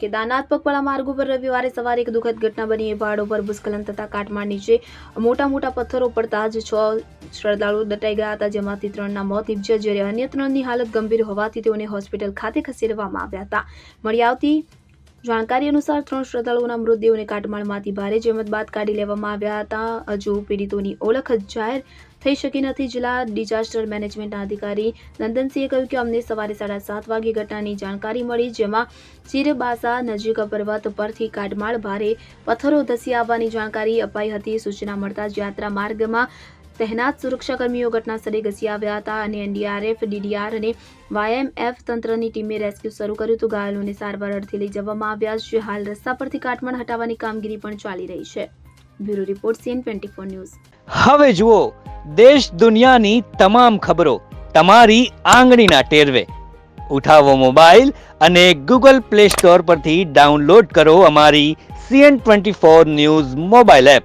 કેદારનાથ પગપાળા માર્ગ ઉપર રવિવારે સવારે એક દુઃખદ ઘટના બની. એ પહાડો પર ભૂસ્ખલન થતા કાટમાળ નીચે મોટા મોટા પથ્થરો પડતા જ છ શ્રદ્ધાળુઓ દટાઈ ગયા હતા, જેમાંથી ત્રણના મોત નીપજ્યા જ્યારે અન્ય ત્રણની હાલત ગંભીર હોવાથી તેઓને હોસ્પિટલ ખાતે ખસેડવામાં આવ્યા હતા. મળી આવતી જાણકારી અનુસાર ત્રણ શ્રદ્ધાળુઓના મૃતદેહોને કાટમાળમાંથી ભારે જહેમત બાદ કાઢી લેવામાં આવ્યા હતા. હજુ પીડિતોની ઓળખ જાહેર થઈ શકી નથી. જિલ્લા ડિઝાસ્ટર મેનેજમેન્ટના અધિકારી નંદનસિંહે કહ્યું કે અમને સવારે સાડા સાત વાગે ઘટનાની જાણકારી મળી, જેમાં ચીરબાસા નજીક પર્વત પરથી કાટમાળ ભારે પથ્થરો ધસી આવવાની જાણકારી અપાઈ હતી. સૂચના મળતા જ યાત્રા માર્ગમાં તહેનાત સુરક્ષાકર્મીઓ ઘટના સ્થળે ઘસી આવ્યા હતા અને એનડીઆરએફ, ડીડીઆર અને વાયએમએફ તંત્રની ટીમે રેસ્ક્યુ શરૂ કર્યું હતું. ઘાયલોને સારવાર અર્થે લઈ જવામાં આવ્યા છે. હાલ રસ્તા પરથી કાટમાળ હટાવવાની કામગીરી પણ ચાલી રહી છે. Bureau report, CN twenty four news. હવે જુઓ, દેશ દુનિયાની તમામ ખબરો તમારી આંગળીના ટેરવે. ઉઠાવો મોબાઈલ અને ગૂગલ પ્લે સ્ટોર પરથી ડાઉનલોડ કરો અમારી CN twenty four news mobile app.